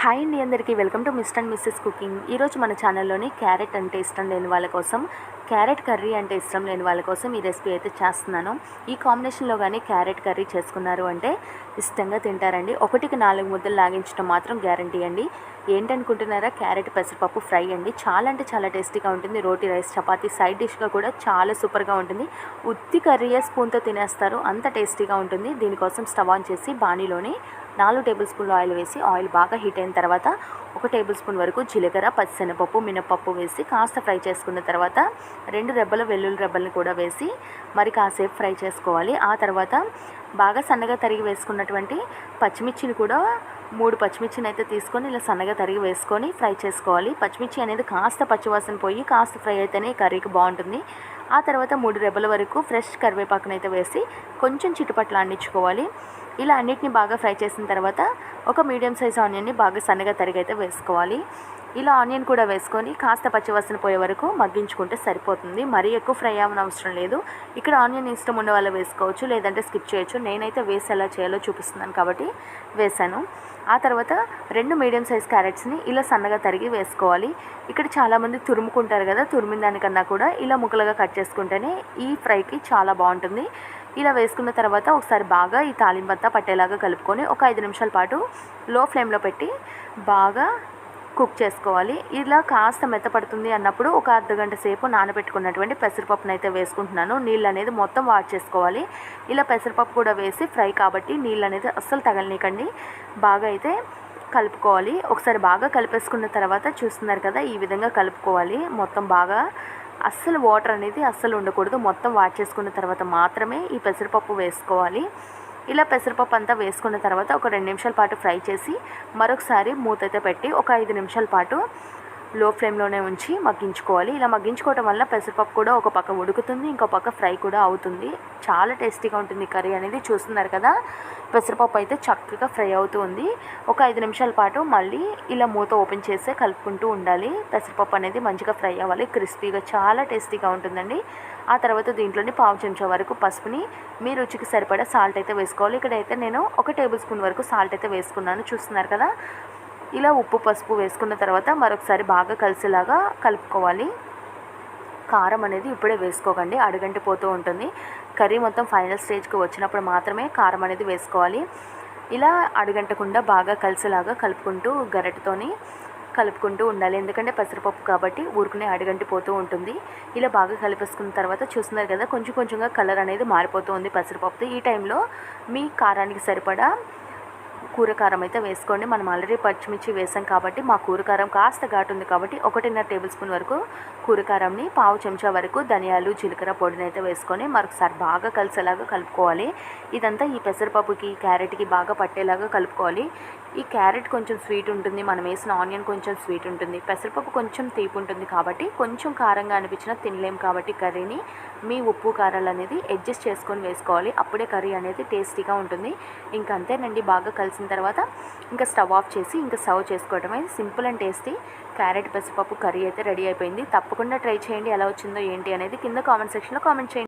Hi అండి అందరికీ. Welcome to mister and missus cooking. ఈరోజు మన ఛానల్లోని క్యారెట్ అంటే ఇష్టం లేని వాళ్ళ కోసం క్యారెట్ కర్రీ అంటే ఇష్టం లేని వాళ్ళ కోసం ఈ రెసిపీ అయితే చేస్తున్నాను. ఈ కాంబినేషన్లో కానీ క్యారెట్ కర్రీ చేసుకున్నారు అంటే ఇష్టంగా తింటారండి. ఒకటికి నాలుగు ముద్దలు లాగించడం మాత్రం గ్యారంటీ అండి. ఏంటనుకుంటున్నారా? క్యారెట్ పెసరపప్పు ఫ్రై అండి. చాలా అంటే చాలా టేస్టీగా ఉంటుంది. రోటీ రైస్ చపాతీ సైడ్ డిష్గా కూడా చాలా సూపర్గా ఉంటుంది. ఉత్తి కర్రీయే స్పూన్తో తినేస్తారు అంత టేస్టీగా ఉంటుంది. దీనికోసం స్టవ్ ఆన్ చేసి బాణీలోని నాలుగు టేబుల్ స్పూన్లు ఆయిల్ వేసి ఆయిల్ బాగా హీట్ అయిన తర్వాత ఒక టేబుల్ స్పూన్ వరకు జీలకర్ర పచ్చిశనగపప్పు మినపప్పు వేసి కాస్త ఫ్రై చేసుకున్న తర్వాత రెండు రెబ్బల వెల్లుల్లి రెబ్బలను కూడా వేసి మరి కాసేపు ఫ్రై చేసుకోవాలి. ఆ తర్వాత బాగా సన్నగా తరిగి వేసుకున్నటువంటి పచ్చిమిర్చిని కూడా మూడు పచ్చిమిర్చిని అయితే తీసుకొని ఇలా సన్నగా తరిగి వేసుకొని ఫ్రై చేసుకోవాలి. పచ్చిమిర్చి అనేది కాస్త పచ్చివాసన పోయి కాస్త ఫ్రై అయితేనే కర్రీకి బాగుంటుంది. ఆ తర్వాత మూడు రెబ్బల వరకు ఫ్రెష్ కరివేపాకునైతే వేసి కొంచెం చిటుపట్లు అండించుకోవాలి ఇలా అన్నిటిని బాగా ఫ్రై చేసిన తర్వాత ఒక మీడియం సైజ్ ఆనియన్ని బాగా సన్నగా తరిగి అయితే వేసుకోవాలి. ఇలా ఆనియన్ కూడా వేసుకొని కాస్త పచ్చివాసన పోయే వరకు మగ్గించుకుంటే సరిపోతుంది. మరీ ఎక్కువ ఫ్రై అవ్వని అవసరం లేదు. ఇక్కడ ఆనియన్ ఇష్టం ఉన్న వాళ్ళు వేసుకోవచ్చు లేదంటే స్కిప్ చేయొచ్చు. నేనైతే వేసి ఎలా చేయాలో చూపిస్తున్నాను కాబట్టి వేసాను. ఆ తర్వాత రెండు మీడియం సైజ్ క్యారెట్స్ని ఇలా సన్నగా తరిగి వేసుకోవాలి. ఇక్కడ చాలామంది తురుముకుంటారు కదా తురిమిన దానికన్నా కూడా ఇలా ముక్కలుగా కట్ చేసుకుంటేనే ఈ ఫ్రైకి చాలా బాగుంటుంది. ఇలా వేసుకున్న తర్వాత ఒకసారి బాగా ఈ తాలింపంతా పట్టేలాగా కలుపుకొని ఒక ఐదు నిమిషాల పాటు లో ఫ్లేమ్లో పెట్టి బాగా కుక్ చేసుకోవాలి. ఇలా కాస్త మెత్తపడుతుంది అన్నప్పుడు ఒక అర్ధ గంట సేపు నానబెట్టుకున్నటువంటి పెసరపప్పును అయితే వేసుకుంటున్నాను. నీళ్ళు అనేది మొత్తం వాడ్ చేసుకోవాలి. ఇలా పెసరపప్పు కూడా వేసి ఫ్రై కాబట్టి నీళ్ళు అనేది అస్సలు తగలనీకండి బాగా అయితే కలుపుకోవాలి. ఒకసారి బాగా కలిపేసుకున్న తర్వాత చూస్తున్నారు కదా ఈ విధంగా కలుపుకోవాలి. మొత్తం బాగా అస్సలు వాటర్ అనేది అస్సలు ఉండకూడదు. మొత్తం వాష్ చేసుకున్న తర్వాత మాత్రమే ఈ పెసరపప్పు వేసుకోవాలి. ఇలా పెసరపప్పు అంతా వేసుకున్న తర్వాత ఒక రెండు నిమిషాల పాటు ఫ్రై చేసి మరొకసారి మూత అయితే పెట్టి ఒక ఐదు నిమిషాల పాటు లో ఫ్లేమ్లోనే ఉంచి మగ్గించుకోవాలి. ఇలా మగ్గించుకోవటం వల్ల పెసరపప్పు కూడా ఒక పక్క ఉడుకుతుంది ఇంకో పక్క ఫ్రై కూడా అవుతుంది. చాలా టేస్టీగా ఉంటుంది కర్రీ అనేది. చూస్తున్నారు కదా పెసరపప్పు అయితే చక్కగా ఫ్రై అవుతూ ఉంది. ఒక ఐదు నిమిషాల పాటు మళ్ళీ ఇలా మూత ఓపెన్ చేస్తే కలుపుకుంటూ ఉండాలి. పెసరపప్పు అనేది మంచిగా ఫ్రై అవ్వాలి క్రిస్పీగా చాలా టేస్టీగా ఉంటుందండి. ఆ తర్వాత దీంట్లోని పావు చెంచా వరకు పసుపుని మీ రుచికి సరిపడా సాల్ట్ అయితే వేసుకోవాలి. ఇక్కడైతే నేను ఒక టేబుల్ స్పూన్ వరకు సాల్ట్ అయితే వేసుకున్నాను. చూస్తున్నారు కదా ఇలా ఉప్పు పసుపు వేసుకున్న తర్వాత మరొకసారి బాగా కలిసేలాగా కలుపుకోవాలి. కారం అనేది ఇప్పుడే వేసుకోకండి అడుగంటి పోతూ ఉంటుంది. కర్రీ మొత్తం ఫైనల్ స్టేజ్కి వచ్చినప్పుడు మాత్రమే కారం అనేది వేసుకోవాలి. ఇలా అడుగంటకుండా బాగా కలిసేలాగా కలుపుకుంటూ గరటితోని కలుపుకుంటూ ఉండాలి. ఎందుకంటే పెసరపప్పు కాబట్టి ఊరుకునే అడుగంటి పోతూ ఉంటుంది. ఇలా బాగా కలిపేసుకున్న తర్వాత చూస్తున్నారు కదా కొంచెం కొంచెంగా కలర్ అనేది మారిపోతూ ఉంది పెసరపప్పు ఈ టైంలో మీ కారానికి సరిపడా కూరకారం అయితే వేసుకోండి. మనం ఆల్రెడీ పచ్చిమిర్చి వేసాం కాబట్టి మా కూరకారం కాస్త ఘాటు ఉంది కాబట్టి ఒకటిన్నర టేబుల్ స్పూన్ వరకు కూరకారంని పావు చెంచా వరకు ధనియాలు జీలకర్ర పొడిని అయితే వేసుకొని మరొకసారి బాగా కలిసేలాగా కలుపుకోవాలి. ఇదంతా ఈ పెసరపప్పుకి క్యారెట్కి బాగా పట్టేలాగా కలుపుకోవాలి. ఈ క్యారెట్ కొంచెం స్వీట్ ఉంటుంది. మనం వేసిన ఆనియన్ కొంచెం స్వీట్ ఉంటుంది. పెసరపప్పు కొంచెం తీపి ఉంటుంది కాబట్టి కొంచెం కారంగా అనిపించినా తినలేం కాబట్టి కర్రీని మీ ఉప్పు కారాలు అనేది అడ్జస్ట్ చేసుకొని వేసుకోవాలి. అప్పుడే కర్రీ అనేది టేస్టీగా ఉంటుంది. ఇంకంతేనండి. అంతేనండి బాగా కలిసిన తర్వాత ఇంకా స్టవ్ ఆఫ్ చేసి ఇంకా సర్వ్ చేసుకోవడమే సింపుల్ అండ్ టేస్టీ క్యారెట్ పెసరపప్పు కర్రీ అయితే రెడీ అయిపోయింది. తప్పకుండా ట్రై చేయండి. ఎలా వచ్చిందో ఏంటి అనేది కింద కామెంట్ సెక్షన్లో కామెంట్ చేయండి.